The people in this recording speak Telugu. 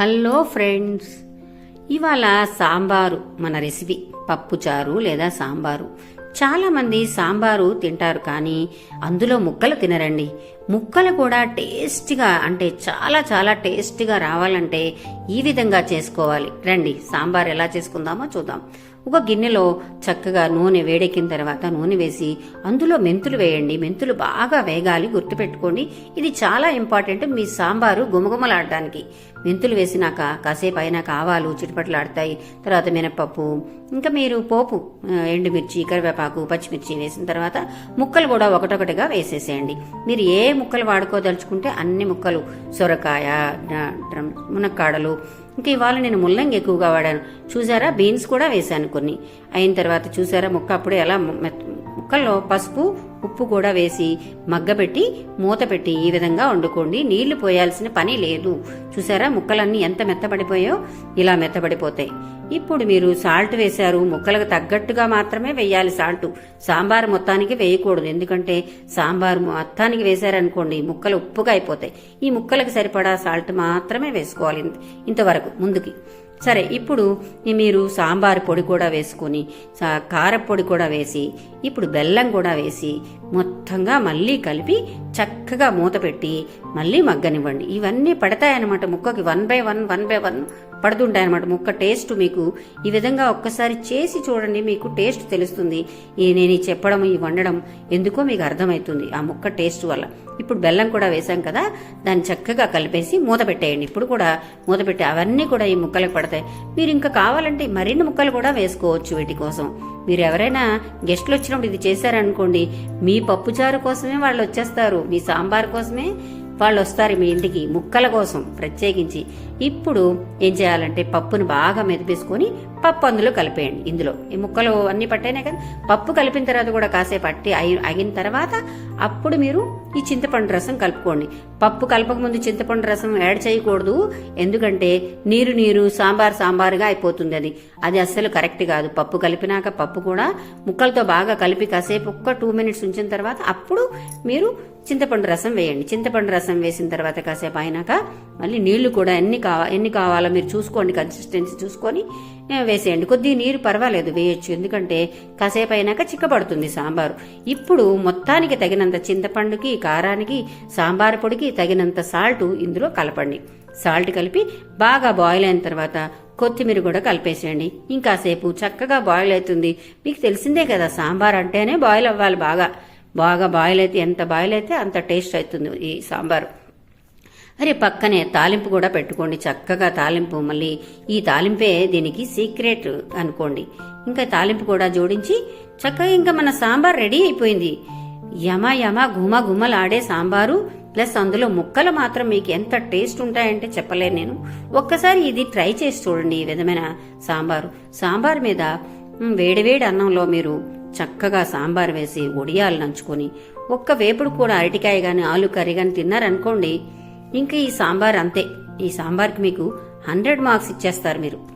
హలో ఫ్రెండ్స్ ఇవాళ సాంబారు మన రెసిపీ. పప్పుచారు లేదా సాంబారు. చాలామంది సాంబారు తింటారు కానీ అందులో ముక్కలు తినరండి. ముక్కలు కూడా టేస్టీగా అంటే చాలా చాలా టేస్టీగా రావాలంటే ఈ విధంగా చేసుకోవాలి. రండి సాంబార్ ఎలా చేసుకుందామో చూద్దాం. ఒక గిన్నెలో చక్కగా నూనె వేడెక్కిన తర్వాత నూనె వేసి అందులో మెంతులు వేయండి. మెంతులు బాగా వేగాలి గుర్తుపెట్టుకోండి. ఇది చాలా ఇంపార్టెంట్ మీ సాంబారు గుమగుమలాడడానికి మెంతులు వేసినాక కాసేపు అయినాక ఆవాలు చిటపట్లాడతాయి. తర్వాత మినపప్పు ఇంకా మీరు పోపు ఎండుమిర్చి కరివేపాకు పచ్చిమిర్చి వేసిన తర్వాత ముక్కలు కూడా ఒకటొకటిగా వేసేసేయండి. మీరు ఏ ముక్కలు వాడుకోదలుచుకుంటే అన్ని ముక్కలు సొరకాయ మునక్కాడలు ఇంకా ఇవాళ నేను ముల్లంగి ఎక్కువగా వాడాను. చూసారా? బీన్స్ కూడా వేశాను కొన్ని. అయిన తర్వాత చూసారా? ముక్క అప్పుడు ఎలా ముక్కల్లో పసుపు ఉప్పు కూడా వేసి మగ్గబెట్టి మూత పెట్టి ఈ విధంగా వండుకోండి. నీళ్ళు పోయాల్సిన పని లేదు. చూసారా ముక్కలన్నీ ఎంత మెత్తబడిపోయో? ఇలా మెత్తబడిపోతాయి. ఇప్పుడు మీరు సాల్ట్ వేశారు. ముక్కలకు తగ్గట్టుగా మాత్రమే వేయాలి సాల్ట్. సాంబార్ మొత్తానికి వేయకూడదు. ఎందుకంటే సాంబార్ మొత్తానికి వేశారనుకోండి ముక్కలు ఉప్పుగా అయిపోతాయి. ఈ ముక్కలకు సరిపడా సాల్ట్ మాత్రమే వేసుకోవాలి ఇంతవరకు ముందుకి. సరే ఇప్పుడు మీరు సాంబార్ పొడి కూడా వేసుకొని సా- కారపొడి కూడా వేసి ఇప్పుడు బెల్లం కూడా వేసి మొత్తంగా మళ్ళీ కలిపి చక్కగా మూత పెట్టి మళ్ళీ మగ్గనివ్వండి. ఇవన్నీ పడతాయన్నమాట ముక్కకి. One by one one by one పడుతుంటాయన్నమాట ముక్క టేస్ట్ మీకు. ఈ విధంగా ఒక్కసారి చేసి చూడండి మీకు టేస్ట్ తెలుస్తుంది. ఈ నేను చెప్పడం ఈ వండడం ఎందుకో మీకు అర్థమవుతుంది ఆ ముక్క టేస్ట్ వల్ల. ఇప్పుడు బెల్లం కూడా వేసాం కదా దాన్ని చక్కగా కలిపేసి మూత పెట్టేయండి. ఇప్పుడు కూడా మూత పెట్టి అవన్నీ కూడా ఈ ముక్కలకు పడతాయి. మీరు ఇంకా కావాలంటే మరిన్ని ముక్కలు కూడా వేసుకోవచ్చు వీటి కోసం. మీరు ఎవరైనా గెస్ట్లు వచ్చినప్పుడు ఇది చేశారనుకోండి మీ పప్పుచారు కోసమే వాళ్ళు వచ్చేస్తారు మీ సాంబార్ కోసమే వాళ్ళు వస్తారు మీ ఇంటికి ముక్కల కోసం ప్రత్యేకించి. ఇప్పుడు ఏం చేయాలంటే పప్పును బాగా మెదిపేసుకొని పప్పు అందులో కలిపేయండి ఇందులో. ఈ ముక్కలు అన్ని పట్టేనే కదా? పప్పు కలిపిన తర్వాత కూడా కాసేపు పట్టి అయి- అగిన తర్వాత అప్పుడు మీరు ఈ చింతపండు రసం కలుపుకోండి. పప్పు కలపక ముందు చింతపండు రసం యాడ్ చేయకూడదు. ఎందుకంటే నీరు నీరు సాంబార్ సాంబారుగా అయిపోతుంది అది. అది అస్సలు కరెక్ట్ కాదు. పప్పు కలిపినాక పప్పు కూడా ముక్కలతో బాగా కలిపి కాసేపు ఒక్క టూ మినిట్స్ ఉంచిన తర్వాత అప్పుడు మీరు చింతపండు రసం వేయండి. చింతపండు రసం వేసిన తర్వాత కాసేపు అయినాక మళ్ళీ నీళ్ళు కూడా ఎన్ని కావా ఎన్ని కావాలో మీరు చూసుకోండి కన్సిస్టెన్సీ చూసుకొని వేసేయండి. కొద్దిగా నీరు పర్వాలేదు వేయొచ్చు. ఎందుకంటే కాసేపు అయినాక చిక్కబడుతుంది సాంబారు. ఇప్పుడు మొత్తానికి తగినంత చింతపండుకి కారానికి సాంబార్ పొడికి తగినంత సాల్ట్ ఇందులో కలపండి. సాల్ట్ కలిపి బాగా బాయిల్ అయిన తర్వాత కొత్తిమీర కూడా కలిపేసేయండి. ఇంకాసేపు చక్కగా బాయిల్ అవుతుంది. మీకు తెలిసిందే కదా సాంబార్ అంటేనే బాయిల్ అవ్వాలి బాగా. బాగా బాయిల్ అయితే ఎంత బాయిల్ అయితే అంత టేస్ట్ అవుతుంది ఈ సాంబారు. అరే పక్కనే తాలింపు కూడా పెట్టుకోండి. చక్కగా తాలింపు మళ్ళీ ఈ తాలింపే దీనికి సీక్రెట్ అనుకోండి. ఇంకా తాలింపు కూడా జోడించి చక్కగా ఇంకా మన సాంబార్ రెడీ అయిపోయింది. యమ యమ గుమ గుమలాడే సాంబారు ప్లస్ అందులో ముక్కలు మాత్రం మీకు ఎంత టేస్ట్ ఉంటాయంటే చెప్పలేను నేను. ఒక్కసారి ఇది ట్రై చేసి చూడండి ఈ విధమైన సాంబారు. సాంబార్ మీద వేడివేడి అన్నంలో మీరు చక్కగా సాంబార్ వేసి ఒడియాలు నంచుకొని ఒక్క వేపుడు కూడా అరటికాయ గాని ఆలు కర్రీ గాని తిన్నారనుకోండి ఇంకా ఈ సాంబార్ అంతే. ఈ సాంబార్కి మీకు హండ్రెడ్ మార్క్స్ ఇచ్చేస్తారు మీరు.